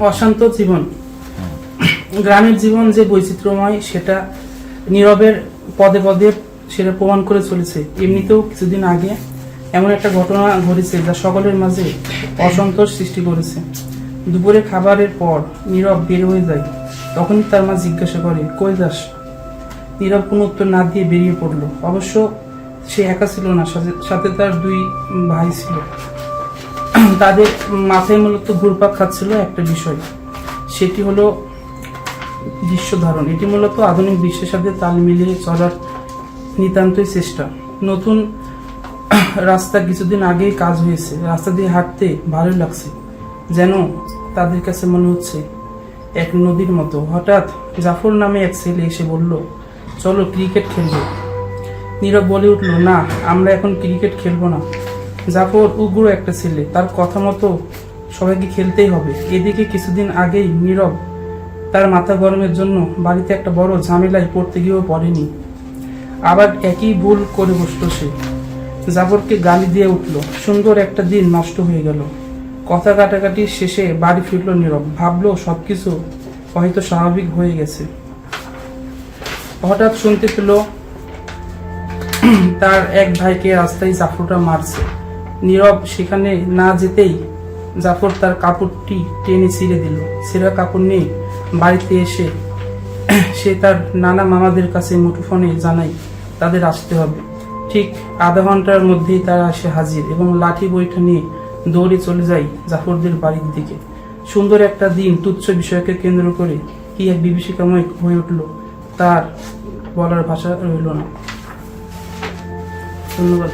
অশান্ত জীবন। গ্রামের জীবন যে বৈচিত্র্যময়, সেটা নীরবের পদে পদে সেটা প্রমাণ করে চলেছে। এমনিতেও কিছুদিন আগে এমন একটা ঘটনা ঘটেছে যা সকলের মাঝে অসন্তোষ সৃষ্টি করেছে। দুপুরে খাবারের পর নীরব বের হয়ে যায়। তখনই তার মা জিজ্ঞাসা করে, কই যাস? নীরব কোনো উত্তর না দিয়ে বেরিয়ে পড়ল। অবশ্য সে একা ছিল না, সাথে- সাথে তার দুই ভাই ছিল। তাদের মাথায় মূলত ঘুরপাক খাচ্ছিল একটা বিষয়। সেটি হলো দৃশ্য ধারণ এটি মূলত আধুনিক বিশ্বের সাথে তাল মিলিয়ে চলার নিতান্তই চেষ্টা। নতুন রাস্তা কিছুদিন আগেই কাজ হয়েছে। রাস্তা দিয়ে হাঁটতে ভালোই লাগছে। যেন তাদের কাছে মনে হচ্ছে এক নদীর মতো। হঠাৎ জাফর নামে এক ছেলে এসে বলল, চলো ক্রিকেট খেলবে। নীরব বলে উঠল, না, আমরা এখন ক্রিকেট খেলব না। জাফর উগ্র একটা ছেলে। তার কথা মতো সবাইকে খেলতেই হবে। এদিকে কিছুদিন আগেই নীরব তার মাথা গরমের জন্য বাড়িতে একটা বড় ঝামেলায় পড়তে গিয়েও পড়েনি। আবার একই ভুল করে বসল সে। জাফরকে গালি দিয়ে উঠল। সুন্দর একটা দিন নষ্ট হয়ে গেল। কথা কাটাকাটি শেষে বাড়ি ফিরল নীরব। ভাবলো সবকিছু হয়তো স্বাভাবিক হয়ে গেছে। হঠাৎ শুনতে পেল তার এক ভাইকে রাস্তায় জাফরটা মারছে। নীরব সেখানে না যেতেই জাফর তার কাপড়টি টেনে ছিঁড়ে দিল। ছেঁড়া কাপড় নিয়ে বাড়িতে এসে সে তার নানা মামাদের কাছে মুঠোফোনে জানায়, তাদের আসতে হবে। ঠিক আধা ঘণ্টার মধ্যেই তারা আসে হাজির এবং লাঠি বইটা নিয়ে দৌড়ে চলে যায় জাফরদের বাড়ির দিকে। সুন্দর একটা দিন তুচ্ছ বিষয়কে কেন্দ্র করে কি এক বিভীষিকাময় হয়ে উঠল, তার বলার ভাষা রইল না। ধন্যবাদ।